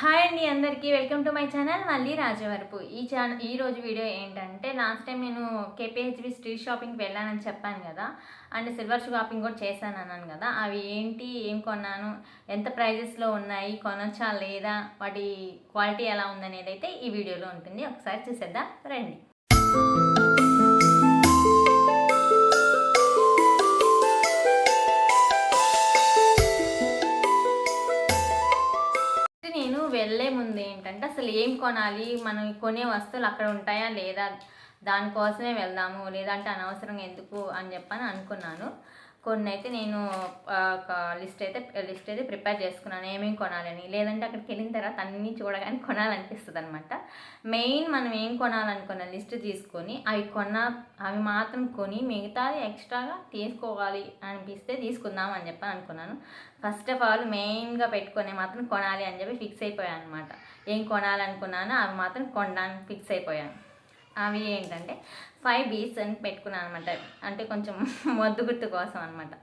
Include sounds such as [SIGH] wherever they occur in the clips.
Hi అండి అందరికీ. Welcome to my channel మళ్ళీ రాజవరపు. ఈ ఛానల్ ఈ రోజు వీడియో ఏంటంటే లాస్ట్ టైం నేను కేపీహెచ్బి స్ట్రీట్ షాపింగ్కి వెళ్ళానని చెప్పాను కదా అండ్ సిల్వర్ షాపింగ్ కూడా చేశాను అన్నాను కదా అవి ఏంటి ఏం కొన్నాను ఎంత ప్రైజెస్లో ఉన్నాయి కొనొచ్చా లేదా వాటి క్వాలిటీ ఎలా ఉందనేది అయితే ఈ వీడియోలో ఉంటుంది. ఒకసారి చూసేద్దాం రండి. ఏంటంటే అసలు ఏం కొనాలి? మనం కొనే వస్తువులు అక్కడ ఉంటాయా లేదా? దానికోసమే వెళ్దాము లేదంటే అనవసరంగా ఎందుకు అని చెప్పని అనుకున్నాను. కొన్ని అయితే నేను ఒక లిస్ట్ అయితే లిస్ట్ అయితే ప్రిపేర్ చేసుకున్నాను ఏమేమి కొనాలని. లేదంటే అక్కడికి వెళ్ళిన తర్వాత అన్నీ చూడగానే కొనాలనిపిస్తుంది అనమాట మెయిన్ మనం ఏం కొనాలనుకున్న లిస్ట్ తీసుకొని అవి కొన్న అవి మాత్రం కొని మిగతాది ఎక్స్ట్రాగా తీసుకోవాలి అనిపిస్తే తీసుకుందాం అని చెప్పి అనుకున్నాను. ఫస్ట్ ఆఫ్ ఆల్ మెయిన్గా పెట్టుకునే మాత్రం కొనాలి అని చెప్పి ఫిక్స్ అయిపోయాను అనమాట ఏం కొనాలనుకున్నానో అవి మాత్రం కొనడానికి ఫిక్స్ అయిపోయాను. అవి ఏంటంటే ఫైవ్ బీస్ అని పెట్టుకున్నాను అనమాట అంటే కొంచెం [LAUGHS] మొద్దు గుర్తు కోసం అనమాట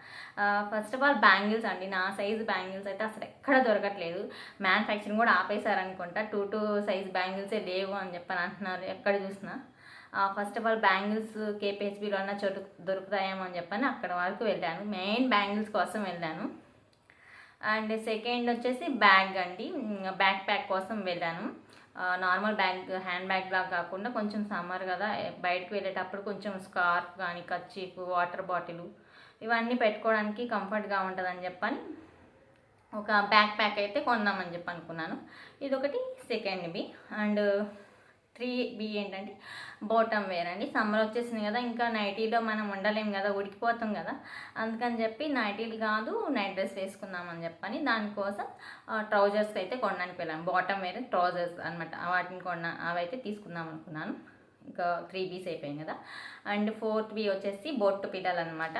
ఫస్ట్ ఆఫ్ ఆల్ బ్యాంగిల్స్ అండి. నా సైజ్ బ్యాంగిల్స్ అయితే అసలు ఎక్కడ దొరకట్లేదు. మ్యానుఫ్యాక్చరింగ్ కూడా ఆపేశారనుకుంటా. టూ టూ సైజ్ బ్యాంగిల్సే లేవు అని చెప్పని అంటున్నారు. ఎక్కడ చూసినా. ఫస్ట్ ఆఫ్ ఆల్ బ్యాంగిల్స్ కేపీహెచ్బిలో అన్న చోటు దొరుకుతాయేమో అని చెప్పని అక్కడ వరకు వెళ్ళాను. మెయిన్ బ్యాంగిల్స్ కోసం వెళ్ళాను. అండ్ సెకండ్ వచ్చేసి బ్యాగ్ అండి. బ్యాక్ ప్యాక్ కోసం వెళ్ళాను. నార్మల్ బ్యాగ్ హ్యాండ్ బ్యాగ్ లాగా కాకుండా కొంచెం సమ్మర్ కదా బయటకు వెళ్ళేటప్పుడు కొంచెం స్కార్ఫ్ కానీ కచ్చీఫ్ వాటర్ బాటిల్ ఇవన్నీ పెట్టుకోవడానికి కంఫర్ట్గా ఉంటుందని చెప్పని ఒక బ్యాక్ ప్యాక్ అయితే కొందామని చెప్పి అనుకున్నాను. ఇది ఒకటి second B and three B ఏంటంటే బాటమ్ వేర్ అండి. సమ్మర్ వచ్చేసింది కదా ఇంకా నైటీలో మనం ఉండలేం కదా ఉడికిపోతాం కదా. అందుకని చెప్పి నైటీలు కాదు నైట్ డ్రెస్ వేసుకుందామని చెప్పని దానికోసం ట్రౌజర్స్ అయితే కొనడానికి వెళ్ళాను బాటమ్ వేర్ ట్రౌజర్స్ అనమాట వాటిని కొన్న అవైతే తీసుకుందాం అనుకున్నాను. ఇంకా త్రీ బీస్ అయిపోయింది కదా. అండ్ ఫోర్త్ బీ వచ్చేసి బొట్టు పిల్లలు అనమాట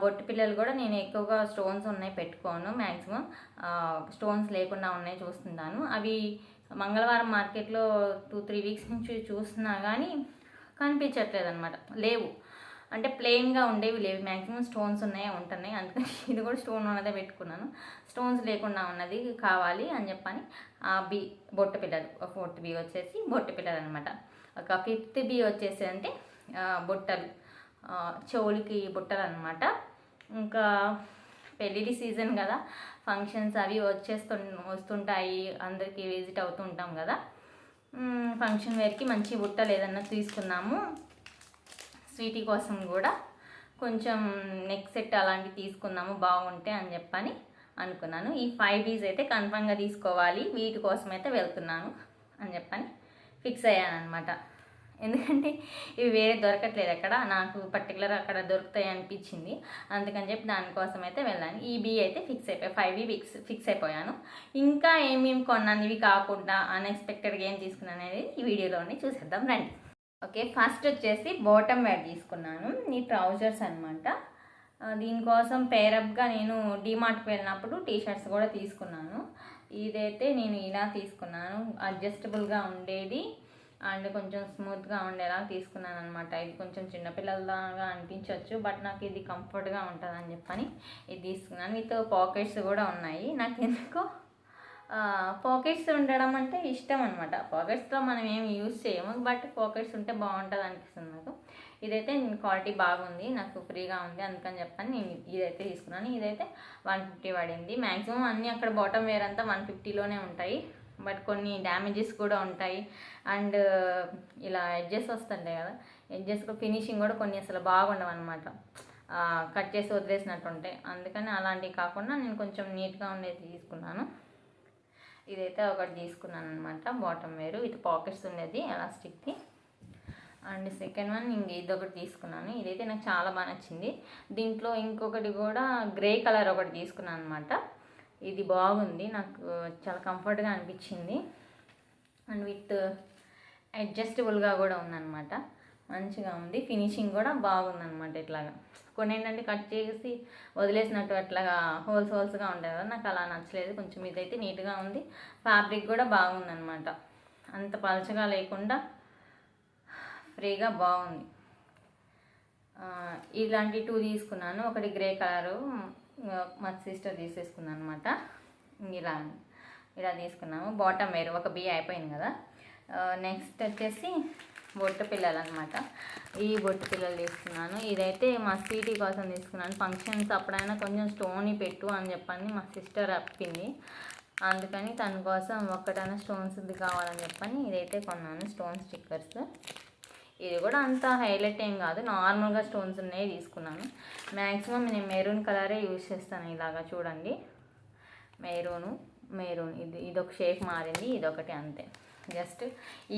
బొట్టు పిల్లలు కూడా నేను ఎక్కువగా స్టోన్స్ ఉన్నాయి పెట్టుకోను మ్యాక్సిమం స్టోన్స్ లేకుండా ఉన్నాయి చూస్తున్నాను. అవి మంగళవారం మార్కెట్లో టూ త్రీ వీక్స్ నుంచి చూస్తున్నా కానీ కనిపించట్లేదు అనమాట లేవు. అంటే ప్లెయిన్గా ఉండేవి లేవు. మ్యాక్సిమం స్టోన్స్ ఉన్నాయి? ఉంటున్నాయి? అందుకని [LAUGHS] ఇది కూడా స్టోన్ ఉన్నదే పెట్టుకున్నాను. స్టోన్స్ లేకుండా ఉన్నది కావాలి అని చెప్పని ఆ బి బొట్టు పిల్లలు ఫోర్త్ బి వచ్చేసి బొట్టు పిల్లలు అనమాట ఒక ఫిఫ్త్ బి వచ్చేసి అంటే బొట్టలు. చెవులకి బుట్టలు అనమాట ఇంకా పెళ్ళిళ్ళ సీజన్ కదా. ఫంక్షన్స్ అవి వచ్చేస్తు వస్తుంటాయి అందరికీ విజిట్ అవుతూ ఉంటాం కదా. ఫంక్షన్ వేర్కి మంచి బుట్టలు ఏదన్నా తీసుకున్నాము స్వీటీ కోసం కూడా కొంచెం నెక్ సెట్ అలాంటివి తీసుకుందాము బాగుంటే అని చెప్పని అనుకున్నాను. ఈ ఫైవ్ డీస్ అయితే కన్ఫామ్గా తీసుకోవాలి. వీటి కోసం అయితే వెళ్తున్నాను అని చెప్పని ఫిక్స్ అయ్యాను అనమాట ఎందుకంటే ఇవి వేరే దొరకట్లేదు అక్కడ. నాకు పర్టికులర్ అక్కడ దొరుకుతాయి అనిపించింది. అందుకని చెప్పి దానికోసం అయితే వెళ్ళాను. ఈ బీ అయితే ఫిక్స్ అయిపోయి. ఫైవ్ ఫిక్స్ ఫిక్స్ అయిపోయాను. ఇంకా ఏమేమి కొన్నాను ఇవి కాకుండా అన్ఎక్స్పెక్టెడ్గా ఏం తీసుకున్నాను అనేది ఈ వీడియోలోనే చూసేద్దాం రండి. ఓకే ఫస్ట్ వచ్చేసి బాటమ్ వేర్ తీసుకున్నాను. ఈ ట్రౌజర్స్ అనమాట దీనికోసం పేరప్గా నేను డీమార్ట్కి వెళ్ళినప్పుడు టీ షర్ట్స్ కూడా తీసుకున్నాను. ఇదైతే నేను ఇలా తీసుకున్నాను. అడ్జస్టబుల్గా ఉండేది. అండ్ కొంచెం స్మూత్గా ఉండేలా తీసుకున్నాను అనమాట ఇది కొంచెం చిన్నపిల్లలగా అనిపించవచ్చు బట్ నాకు ఇది కంఫర్ట్గా ఉంటుంది అని చెప్పని ఇది తీసుకున్నాను. విత్ పాకెట్స్ కూడా ఉన్నాయి. నాకు ఎందుకో పాకెట్స్ ఉండడం అంటే ఇష్టం అనమాట పాకెట్స్లో మనం ఏమి యూజ్ చేయము బట్ పాకెట్స్ ఉంటే బాగుంటుంది అనిపిస్తుంది నాకు. ఇదైతే క్వాలిటీ బాగుంది నాకు ఫ్రీగా ఉంది అందుకని చెప్పని నేను ఇదైతే తీసుకున్నాను. ఇదైతే వన్ ఫిఫ్టీ పడింది. మ్యాక్సిమం అన్నీ అక్కడ బాటమ్ వేర్ అంతా వన్ ఫిఫ్టీలోనే ఉంటాయి. బట్ కొన్ని డ్యామేజెస్ కూడా ఉంటాయి. అండ్ ఇలా ఎడ్జెస్ వస్తుంటాయి కదా ఎడ్జెస్ ఫినిషింగ్ కూడా కొన్ని అసలు బాగుండవు అనమాట కట్ చేసి వదిలేసినట్టు ఉంటాయి అందుకని అలాంటివి కాకుండా నేను కొంచెం నీట్గా ఉండేది తీసుకున్నాను. ఇదైతే ఒకటి తీసుకున్నాను అనమాట బాటమ్ వేరు విత్ పాకెట్స్ ఉండేది ఎలాస్టిక్ది. అండ్ సెకండ్ వన్ ఇంక ఇది ఒకటి తీసుకున్నాను. ఇదైతే నాకు చాలా బాగా నచ్చింది. దీంట్లో ఇంకొకటి కూడా గ్రే కలర్ ఒకటి తీసుకున్నాను అనమాట ఇది బాగుంది. నాకు చాలా కంఫర్ట్గా అనిపించింది. అండ్ విత్ అడ్జస్టబుల్గా కూడా ఉందన్నమాట. మంచిగా ఉంది. ఫినిషింగ్ కూడా బాగుందన్నమాట ఇట్లాగా. కొన్ని ఏంటంటే కట్ చేసి వదిలేసినట్టు అట్లాగా హోల్స్ హోల్స్గా ఉంటాయి కదా నాకు అలా నచ్చలేదు. కొంచెం ఇదైతే నీట్గా ఉంది. ఫ్యాబ్రిక్ కూడా బాగుందన్నమాట. అంత పలచగా లేకుండా ఫ్రీగా బాగుంది. ఇలాంటి టూ తీసుకున్నాను. ఒకటి గ్రే కలరు మా సిస్టర్ తీసేసుకున్నాను అనమాట ఇలా ఇలా తీసుకున్నాము. బాటమ్ వేరు ఒక బియ్య అయిపోయింది కదా. నెక్స్ట్ వచ్చేసి బొట్టు పిల్లలు అనమాట ఈ బొట్టు పిల్లలు తీసుకున్నాను. ఇదైతే మా స్వీటీ కోసం తీసుకున్నాను. ఫంక్షన్స్ అప్పుడైనా కొంచెం స్టోన్ పెట్టు అని చెప్పని మా సిస్టర్ అప్పింది అందుకని తన కోసం ఒక్కటైనా స్టోన్స్ ఇది కావాలని చెప్పని ఇదైతే కొన్నాను. స్టోన్ స్టిక్కర్స్ ఇది కూడా అంత హైలైట్ ఏం కాదు. నార్మల్గా స్టోన్స్ ఉన్నాయి తీసుకున్నాను. మ్యాక్సిమం నేను మెరూన్ కలరే యూజ్ చేస్తాను ఇలాగా చూడండి. మెరూను మెరూన్ ఇది ఇదొక షేప్ మారింది ఇదొకటి అంతే. జస్ట్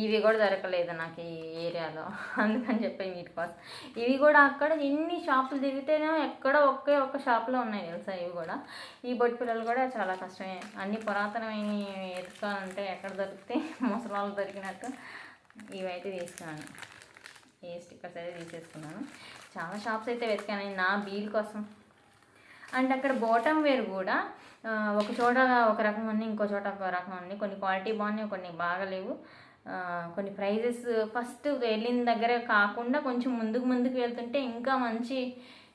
ఇవి కూడా దొరకలేదు నాకు ఈ ఏరియాలో. [LAUGHS] అందుకని చెప్పి వీటి కోసం ఇవి కూడా అక్కడ ఎన్ని షాపులు తిరిగితేనే ఎక్కడ ఒకే ఒక్క షాప్లో ఉన్నాయి తెలుసా ఇవి కూడా. ఈ బొట్టు పిల్లలు కూడా చాలా కష్టమే. అన్ని పురాతనమైన ఎత్తుకోవాలంటే ఎక్కడ దొరికితే [LAUGHS] ముసలాళ్ళు దొరికినట్టు ఇవైతే తీసుకున్నాను. ఏ స్టిక్కర్స్ అయితే తీసేసుకున్నాను. చాలా షాప్స్ అయితే వెతికాను. నా బీల్ కోసం. అండ్ అక్కడ బాటమ్ వేర్ కూడా ఒక చోట ఒక రకం ఉంది ఇంకో చోట ఒక రకం ఉంది. కొన్ని క్వాలిటీ బాగున్నాయి కొన్ని బాగలేవు కొన్ని ప్రైజెస్ ఫస్ట్ వెళ్ళిన దగ్గర కాకుండా కొంచెం ముందుకు ముందుకు వెళ్తుంటే ఇంకా మంచి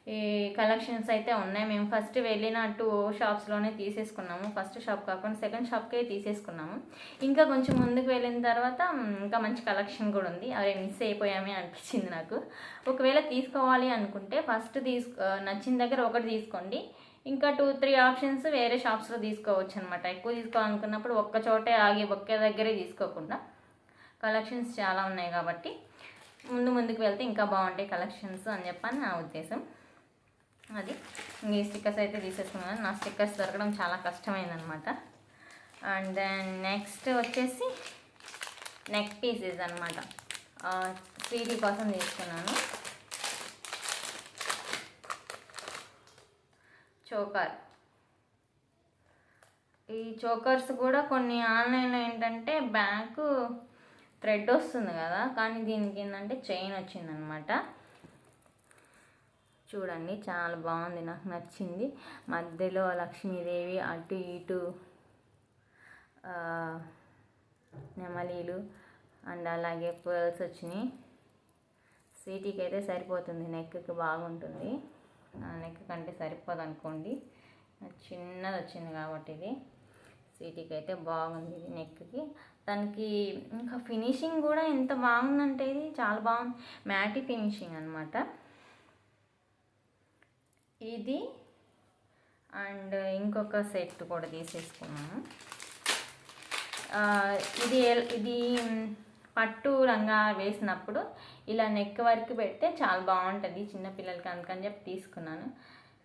ఈ కలెక్షన్స్ అయితే ఉన్నాయి. మేము ఫస్ట్ వెళ్ళిన టూ షాప్స్లోనే తీసేసుకున్నాము. ఫస్ట్ షాప్ కాకుండా సెకండ్ షాప్కే తీసేసుకున్నాము. ఇంకా కొంచెం ముందుకు వెళ్ళిన తర్వాత ఇంకా మంచి కలెక్షన్ కూడా ఉంది. అరే మిస్ అయిపోయామే అనిపించింది నాకు. ఒకవేళ తీసుకోవాలి అనుకుంటే ఫస్ట్ తీసు నచ్చిన దగ్గర ఒకటి తీసుకోండి. ఇంకా టూ త్రీ ఆప్షన్స్ వేరే షాప్స్లో తీసుకోవచ్చు అనమాట ఎక్కువ తీసుకోవాలనుకున్నప్పుడు ఒక్క చోటే ఆగి ఒకే దగ్గరే తీసుకోకుండా. కలెక్షన్స్ చాలా ఉన్నాయి కాబట్టి ముందు ముందుకు వెళ్తే ఇంకా బాగుంటాయి కలెక్షన్స్ అని చెప్పని నా ఉద్దేశం. అది. ఈ స్టిక్కర్స్ అయితే తీసేసుకున్నాను. నా స్టిక్కర్స్ దొరకడం చాలా కష్టమైందనమాట. అండ్ దెన్ నెక్స్ట్ వచ్చేసి నెక్ పీసెస్ అనమాట. స్వీటీ కోసం తీసుకున్నాను. చోకర్. ఈ చోకర్స్ కూడా కొన్ని ఆన్లైన్లో ఏంటంటే బ్యాక్ థ్రెడ్ వస్తుంది కదా. కానీ దీనికి ఏంటంటే చైన్ వచ్చిందనమాట. చూడండి చాలా బాగుంది. నాకు నచ్చింది. మధ్యలో లక్ష్మీదేవి అటు ఇటు నెమలీలు అండ్ అలాగే పర్ల్స్ వచ్చినాయి. స్వీటీకి అయితే సరిపోతుంది. నెక్కి బాగుంటుంది. నెక్ కంటే సరిపోదు అనుకోండి చిన్నది వచ్చింది కాబట్టి ఇది. స్వీటీకి అయితే బాగుంది ఇది నెక్కి. దానికి ఇంకా ఫినిషింగ్ కూడా ఎంత బాగుందంటే ఇది చాలా బాగుంది. మ్యాటి ఫినిషింగ్ అనమాట ఇది. అండ్ ఇంకొక సెట్ కూడా తీసేసుకున్నాను. ఇది ఇది పట్టు రంగా వేసినప్పుడు ఇలా నెక్ వరకు పెడితే చాలా బాగుంటుంది చిన్నపిల్లలకి అందుకని చెప్పి తీసుకున్నాను.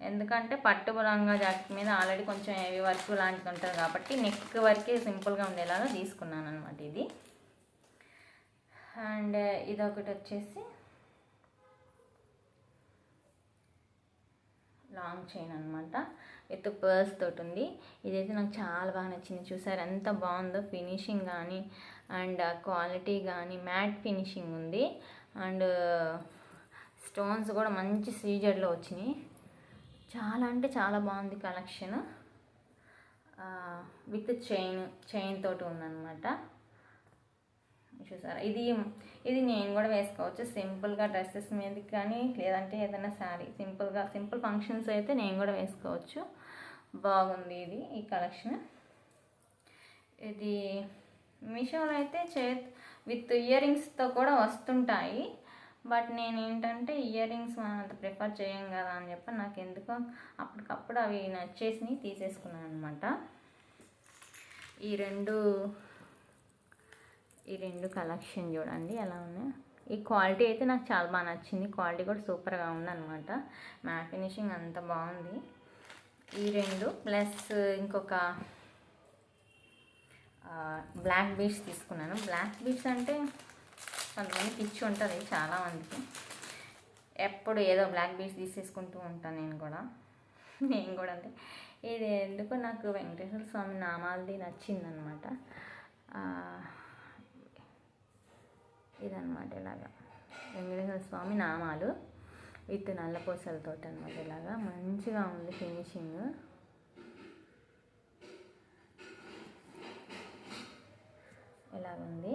ఎందుకంటే పట్టు రంగా జాకెట్ మీద ఆల్రెడీ కొంచెం హెవీ వర్క్ లాంటిది ఉంటుంది కాబట్టి నెక్ వరకే సింపుల్గా ఉండేలాగా తీసుకున్నాను అనమాట ఇది. అండ్ ఇదొకటి వచ్చేసి లాంగ్ చైన్ అనమాట విత్ పర్స్ తోటి ఉంది ఇదైతే నాకు చాలా బాగా నచ్చింది. చూసారు? ఎంత బాగుందో ఫినిషింగ్ కానీ అండ్ క్వాలిటీ కానీ మ్యాట్ ఫినిషింగ్ ఉంది. అండ్ స్టోన్స్ uh, కూడా మంచి సీజర్లో వచ్చినాయి. చాలా అంటే చాలా బాగుంది collection uh, with chain chain తోటి ఉందన్నమాట. చూసారా? ఇది ఇది నేను కూడా వేసుకోవచ్చు. సింపుల్గా డ్రెస్సెస్ మీదకి కానీ లేదంటే ఏదైనా శారీ సింపుల్గా సింపుల్ ఫంక్షన్స్ అయితే నేను కూడా వేసుకోవచ్చు. బాగుంది ఇది ఈ కలెక్షన్ ఇది మీషోలో అయితే చే విత్ ఇయర్ రింగ్స్తో కూడా వస్తుంటాయి. బట్ నేను ఏంటంటే ఇయర్ రింగ్స్ మనం అంత ప్రిఫర్ చేయం కదా అని చెప్పి నాకు ఎందుకో అప్పటికప్పుడు అవి నచ్చేసి తీసేసుకున్నాను అనమాట ఈ రెండు ఈ రెండు కలెక్షన్ చూడండి ఎలా ఉన్నాయి? ఈ క్వాలిటీ అయితే నాకు చాలా బాగా నచ్చింది. క్వాలిటీ కూడా సూపర్గా ఉందన్నమాట. మ్యాట్ ఫినిషింగ్ అంత బాగుంది. ఈ రెండు ప్లస్ ఇంకొక బ్లాక్ బీడ్స్ తీసుకున్నాను. బ్లాక్ బీడ్స్ అంటే కొంతమంది పిచ్చి ఉంటుంది చాలామందికి ఎప్పుడు ఏదో బ్లాక్ బీడ్స్ తీసేసుకుంటూ ఉంటాను నేను కూడా. నేను కూడా అంతే. ఇది ఎందుకో నాకు వెంకటేశ్వర స్వామి నామాలది నచ్చిందనమాట ఇదనమాట ఇలాగా. వెంకటేశ్వర స్వామి నామాలు విత్ నల్లపూసలతో అనమాట ఇలాగా. మంచిగా ఉంది ఫినిషింగ్. ఇలాగుంది.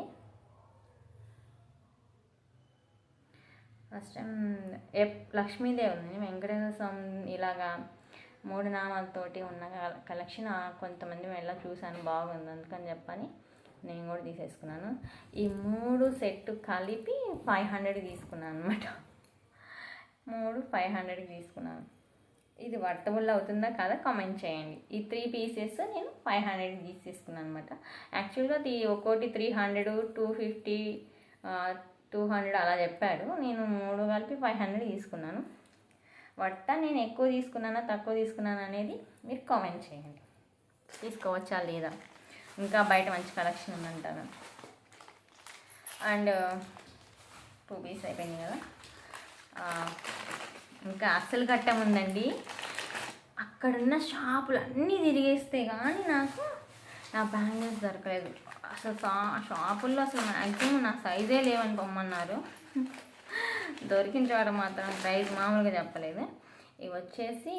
ఫస్ట్ టైం ఎప్ లక్ష్మీదేవుని వెంకటేశ్వర స్వామి ఇలాగా మూడు నామాలతోటి ఉన్న కలెక్షన్ కొంతమంది కొంతమంది వెళ్ళా చూశాను బాగుంది అందుకని చెప్పని నేను కూడా తీసేసుకున్నాను. ఈ మూడు సెట్ కలిపి ఫైవ్ హండ్రెడ్ తీసుకున్నాను అనమాట మూడు ఫైవ్ హండ్రెడ్కి తీసుకున్నాను. ఇది వర్తబుల్ అవుతుందా కదా కామెంట్ చేయండి. ఈ త్రీ పీసెస్ నేను ఫైవ్ హండ్రెడ్ తీసేసుకున్నాను అనమాట యాక్చువల్గా అది ఒక్కోటి three hundred two fifty two hundred అలా చెప్పాడు నేను మూడు కలిపి ఫైవ్ హండ్రెడ్ తీసుకున్నాను. వట్ట నేను ఎక్కువ తీసుకున్నానా తక్కువ తీసుకున్నానా అనేది మీరు కామెంట్ చేయండి. తీసుకోవచ్చా లేదా? ఇంకా బయట మంచి కలెక్షన్ ఉందంటాను అండ్ టూ పీస్ అయిపోయింది కదా. ఇంకా అస్సలు ఘట్టం ఉందండి. అక్కడున్న షాపులు అన్నీ తిరిగేస్తే కానీ నాకు నా బ్యాంగిల్స్ దొరకలేదు. అసలు షా షాపుల్లో అసలు మ్యాక్సిమం నా సైజే లేవని పొమ్మన్నారు. దొరికిన చోట మాత్రం ప్రైస్ మామూలుగా చెప్పలేదు. ఇవి వచ్చేసి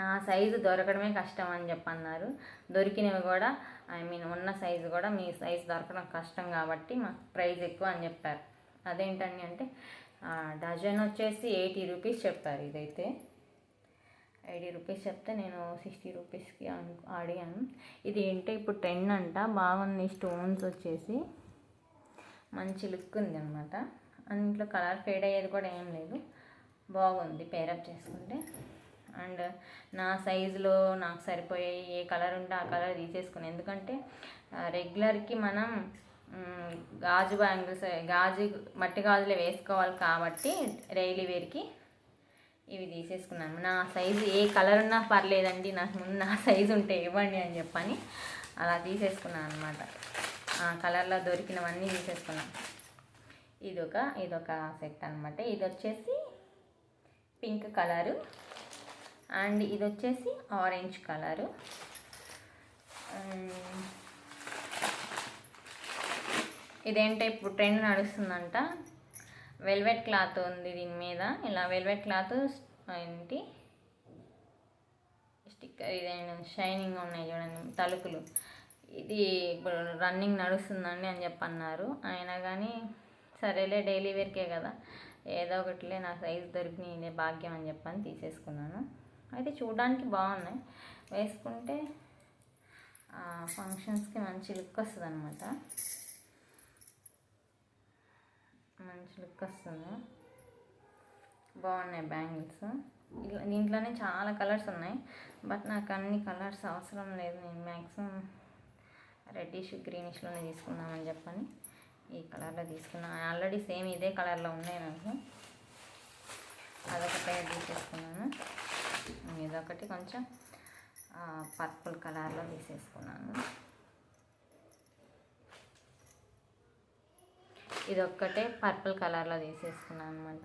నా సైజు దొరకడమే కష్టం అని చెప్పన్నారు. దొరికినవి కూడా ఐ మీన్ ఉన్న సైజు కూడా మీ సైజు దొరకడం కష్టం కాబట్టి మాకు ప్రైస్ ఎక్కువ అని చెప్పారు. అదేంటండి అంటే డజన్ వచ్చేసి ఎయిటీ రూపీస్ చెప్పారు ఇదైతే. ఎయిటీ రూపీస్ చెప్తే నేను సిక్స్టీ రూపీస్కి అడిగాను. ఇది ఏంటో ఇప్పుడు ట్రెండ్ అంట బాగుంది స్టోన్స్ వచ్చేసి. మంచి లుక్ ఉంది అనమాట అందులో కలర్ ఫేడ్ అయ్యేది కూడా ఏం లేదు. బాగుంది పేరప్ చేసుకుంటే. అండ్ నా సైజులో నాకు సరిపోయే ఏ కలర్ ఉంటే ఆ కలర్ తీసేసుకుని. ఎందుకంటే రెగ్యులర్కి మనం గాజు బ్యాంగిల్స్ గాజు మట్టి గాజులే వేసుకోవాలి కాబట్టి డైలీ వేర్కి ఇవి తీసేసుకున్నాను. నా సైజు ఏ కలర్ ఉన్నా పర్లేదండి నాకు ముందు నా సైజు ఉంటే ఇవ్వండి అని చెప్పని అలా తీసేసుకున్నాను అనమాట ఆ కలర్లో దొరికినవన్నీ తీసేసుకున్నాను. ఇదొక ఇదొక సెట్ అనమాట ఇది వచ్చేసి పింక్ కలరు. అండ్ ఇది వచ్చేసి ఆరెంజ్ కలరు. ఇదేంటే ఇప్పుడు ట్రెండ్ నడుస్తుందంట. వెల్వెట్ క్లాత్ ఉంది దీని మీద. ఇలా వెల్వెట్ క్లాత్ ఏంటి? స్టిక్కర్ ఇదేనా? షైనింగ్ ఉన్నాయి చూడండి తలుపులు. ఇది ఇప్పుడు రన్నింగ్ నడుస్తుందండి అని చెప్పి అన్నారు అయినా కానీ సరేలే డైలీ వేర్కే కదా. ఏదో ఒకటిలే నా సైజు దొరికినాయి భాగ్యం అని చెప్పని తీసేసుకున్నాను. అయితే చూడడానికి బాగున్నాయి. వేసుకుంటే ఫంక్షన్స్కి మంచి లుక్ వస్తుంది అనమాట మంచి లుక్ వస్తుంది. బాగున్నాయి బ్యాంగిల్స్. ఇలా దీంట్లోనే చాలా కలర్స్ ఉన్నాయి. బట్ నాకు అన్ని కలర్స్ అవసరం లేదు. నేను మ్యాక్సిమం రెడ్డిష్ గ్రీనిష్లోనే తీసుకుందామని చెప్పని ఈ కలర్లో తీసుకున్నాను ఆల్రెడీ సేమ్ ఇదే కలర్లో ఉన్నాయి నాకు. అదొక పేరు తీసేసుకున్నాను ఇదొకటి కొంచెం పర్పుల్ కలర్లో తీసేసుకున్నాను. ఇదొక్కటే పర్పుల్ కలర్లో తీసేసుకున్నాను అనమాట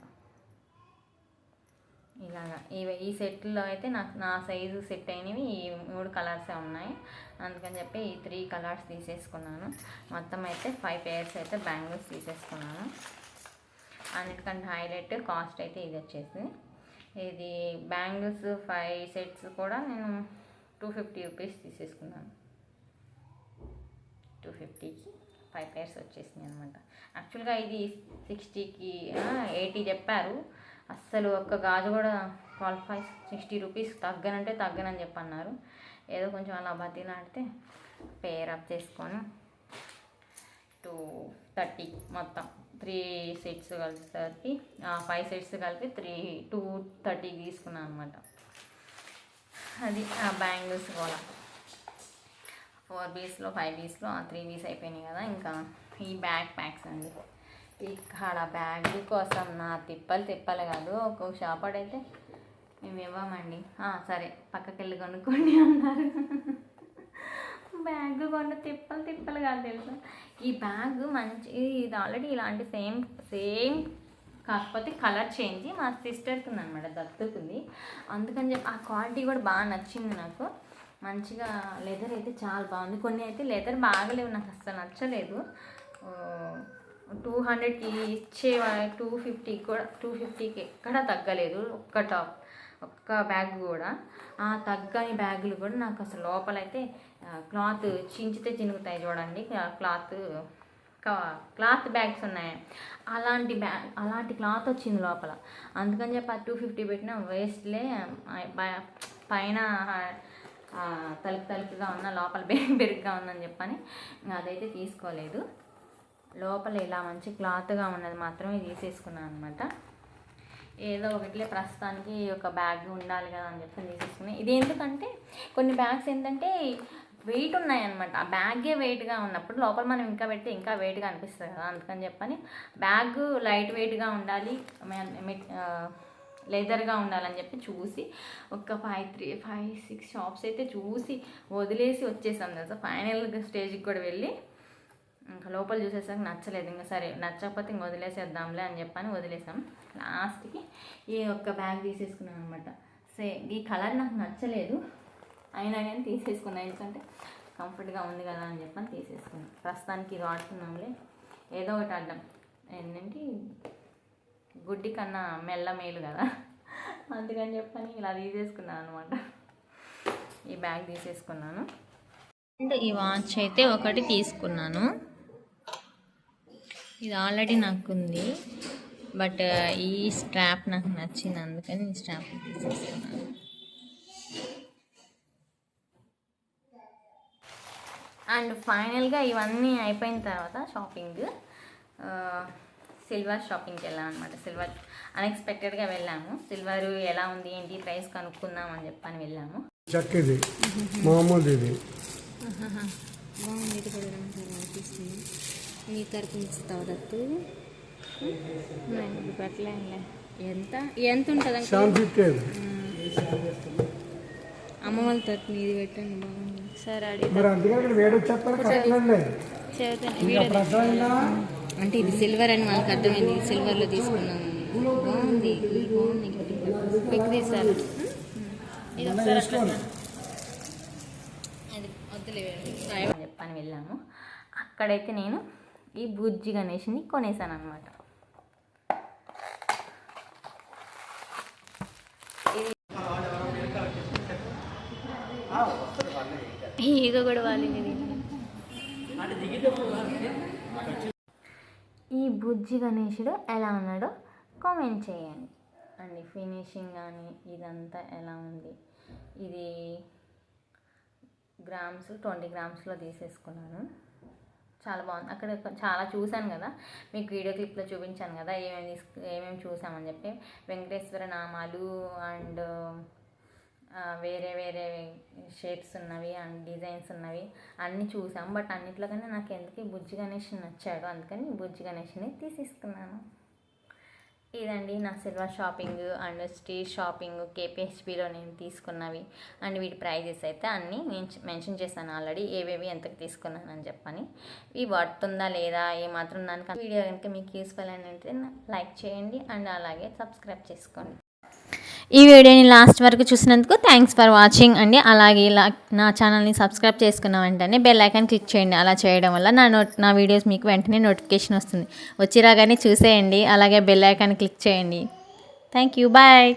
ఇలాగా. ఇవి ఈ సెట్లో అయితే నాకు నా సైజు సెట్ అయినవి ఈ మూడు కలర్సే ఉన్నాయి. అందుకని చెప్పి ఈ త్రీ కలర్స్ తీసేసుకున్నాను. మొత్తం అయితే ఫైవ్ పేర్స్ అయితే బ్యాంగిల్స్ తీసేసుకున్నాను. అన్నిటికంటే హైలైట్ కాస్ట్ అయితే ఇది వచ్చేసి ఇది బ్యాంగిల్స్ ఫైవ్ సెట్స్ కూడా నేను టూ ఫిఫ్టీ రూపీస్ తీసేసుకున్నాను. టూ ఫిఫ్టీకి ఫైవ్ పేర్స్ వచ్చేసింది అనమాట యాక్చువల్గా ఇది సిక్స్టీకి ఎయిటీ చెప్పారు. అస్సలు ఒక్క గాజు కూడా క్వాలిఫై సిక్స్టీ రూపీస్ తగ్గనంటే తగ్గనని చెప్పన్నారు. ఏదో కొంచెం అలా బతిలాడితే పేర్ అప్ చేసుకొని టూ థర్టీ మొత్తం. త్రీ సెట్స్ కలిపి ఫైవ్ సెట్స్ కలిపి త్రీ టూ థర్టీకి తీసుకున్నాను అనమాట అది ఆ బ్యాంగిల్స్ కూడా. ఫోర్ బీస్లో ఫైవ్ బీస్లో ఆ త్రీ బీస్ అయిపోయినాయి కదా ఇంకా ఈ బ్యాగ్ ప్యాక్స్ అండి. ఇక్కడ బ్యాగ్ కోసం నా తిప్పలు తిప్పలు కాదు ఒక్కొక్క షాప్ అయితే మేము ఇవ్వమండి సరే పక్కకి వెళ్ళి కొనుక్కోండి అన్నారు. బ్యాగ్ కొన్న తిప్పలు తిప్పలు కాదు తెలుసా? ఈ బ్యాగ్ మంచి ఇది ఆల్రెడీ ఇలాంటి సేమ్ సేమ్ కాకపోతే కలర్ చేంజ్ మా సిస్టర్కి ఉందన్నమాట దత్తుకుంది. అందుకని చెప్పి ఆ క్వాలిటీ కూడా బాగా నచ్చింది నాకు. మంచిగా లెదర్ అయితే చాలా బాగుంది. కొన్ని అయితే లెదర్ బాగలేవు నాకు అస్సలు నచ్చలేదు. టూ హండ్రెడ్కి ఇచ్చే టూ ఫిఫ్టీకి కూడా టూ ఫిఫ్టీకి ఎక్కడా తగ్గలేదు. ఒక్క టాప్ ఒక్క బ్యాగ్ కూడా. ఆ తగ్గని బ్యాగులు కూడా నాకు అసలు లోపలైతే క్లాత్ చించితే చినుగుతాయి చూడండి. క్లాత్ క్లాత్ బ్యాగ్స్ ఉన్నాయి. అలాంటి బ్యాగ్ అలాంటి క్లాత్ వచ్చింది లోపల. అందుకని చెప్పి టూ ఫిఫ్టీ పెట్టిన వేస్ట్లే పైన తలుపు తలుపుగా ఉన్న లోపల బెరుగు బెరుగ్గా ఉందని చెప్పని అదైతే తీసుకోలేదు. లోపల ఇలా మంచి క్లాత్గా ఉన్నది మాత్రమే తీసేసుకున్నాను అనమాట ఏదో ఒకటిలే ప్రస్తుతానికి ఒక బ్యాగ్ ఉండాలి కదా అని చెప్పి తీసేసుకున్నాను ఇది ఎందుకంటే కొన్ని బ్యాగ్స్ ఏంటంటే వెయిట్ ఉన్నాయన్నమాట. ఆ బ్యాగే వెయిట్గా ఉన్నప్పుడు లోపల మనం ఇంకా పెడితే ఇంకా వెయిట్గా అనిపిస్తుంది కదా అందుకని చెప్పని బ్యాగ్ లైట్ వెయిట్గా ఉండాలి లెదర్గా ఉండాలని చెప్పి చూసి ఒక five three five six shops అయితే చూసి వదిలేసి వచ్చేసాం కదా ఫైనల్ స్టేజ్కి కూడా వెళ్ళి ఇంకా లోపల చూసేసరికి నచ్చలేదు. ఇంకా సరే నచ్చకపోతే ఇంక వదిలేసేద్దాంలే అని చెప్పని వదిలేసాం. లాస్ట్కి ఈ ఒక్క బ్యాగ్ తీసేసుకున్నాను అనమాట సే ఈ కలర్ నాకు నచ్చలేదు. అయినా కానీ తీసేసుకున్నాను ఎందుకంటే కంఫర్ట్గా ఉంది కదా అని చెప్పని తీసేసుకున్నాను ప్రస్తుతానికి ఇది వాడుతున్నాంలే. ఏదో ఒకటి అడ్డం ఏంటంటే గుడ్డి కన్నా మెల్ల మేలు కదా. అందుకని చెప్పని ఇలా తీసేసుకున్నాను అనమాట ఈ బ్యాగ్ తీసేసుకున్నాను. అండ్ ఈ వాచ్ అయితే ఒకటి తీసుకున్నాను. ఇది ఆల్రెడీ నాకు ఉంది బట్ ఈ స్ట్రాప్ నాకు నచ్చింది. అందుకని ఈ స్ట్రాప్ తీసేసుకున్నాను. అండ్ ఫైనల్గా ఇవన్నీ అయిపోయిన తర్వాత షాపింగ్ సిల్వర్ షాపింగ్కి వెళ్ళాం అనమాట సిల్వర్ అన్ఎక్స్పెక్టెడ్గా వెళ్ళాము. సిల్వర్ ఎలా ఉంది ఏంటి ప్రైస్ కనుక్కుందాం అని చెప్పని వెళ్ళాము. చక్కది మామూలు ఇది బాగుంది మీ తరపు పెట్టలేంలే ఎంత ఎంత ఉంటుంది అమ్మ వాళ్ళ తరపున ఇది పెట్టండి బాగుంది సరే అంటే ఇది సిల్వర్ అని వాళ్ళకి అర్థమైంది. సిల్వర్లో తీసుకున్నాము. బాగుంది. ఇది బాగుంది పిక్ తీసారు ఇది ఒకసారి అది వద్దులే అని చెప్పని వెళ్ళాము. అక్కడైతే నేను ఈ బుజ్జి గణేష్ని కొనేసాను అనమాట ఈగ కూడా వాలింది ఈ బుజ్జి గణేషుడు ఎలా ఉన్నాడో కామెంట్ చేయండి. అండి ఫినిషింగ్ కానీ ఇదంతా ఎలా ఉంది? ఇది గ్రామ్స్ ట్వంటీ గ్రామ్స్లో తీసేసుకున్నాను. చాలా బాగుంది. అక్కడ చాలా చూశాను కదా. మీకు వీడియో క్లిప్లో చూపించాను కదా ఏమేమి తీసుకు ఏమేమి చూసామని చెప్పి. వెంకటేశ్వర నామాలు అండ్ వేరే వేరే షేప్స్ ఉన్నవి అండ్ డిజైన్స్ ఉన్నవి అన్నీ చూసాం. బట్ అన్నిట్లో కన్నా నాకు ఎందుకు బుజ్జి గణేష్ నచ్చాడు. అందుకని బుజ్జి గణేష్ని తీసేసుకున్నాను. ఇదండి నా silver shopping and steel shopping కేపీహెచ్బిలో నేను తీసుకున్నవి. అండ్ వీటి ప్రైజెస్ అయితే అన్నీ నేను మెన్షన్ చేశాను ఆల్రెడీ. ఏవేవి ఎంతకు తీసుకున్నాను అని చెప్పని. ఇవి పడుతుందా లేదా ఏమాత్రం దానికి వీడియో కనుక మీకు యూస్ఫుల్ అని అంటే లైక్ చేయండి. అండ్ అలాగే సబ్స్క్రైబ్ చేసుకోండి. ఈ వీడియోని లాస్ట్ వరకు చూసినందుకు థ్యాంక్స్ ఫర్ వాచింగ్ అండి. అలాగే ఇలా నా ఛానల్ని సబ్స్క్రైబ్ చేసుకున్న వెంటనే బెల్ ఐకాన్ క్లిక్ చేయండి. అలా చేయడం వల్ల నా నోట్ నా వీడియోస్ మీకు వెంటనే నోటిఫికేషన్ వస్తుంది. వచ్చి రాగానే చూసేయండి. అలాగే బెల్ ఐకాన్ క్లిక్ చేయండి. Thank you bye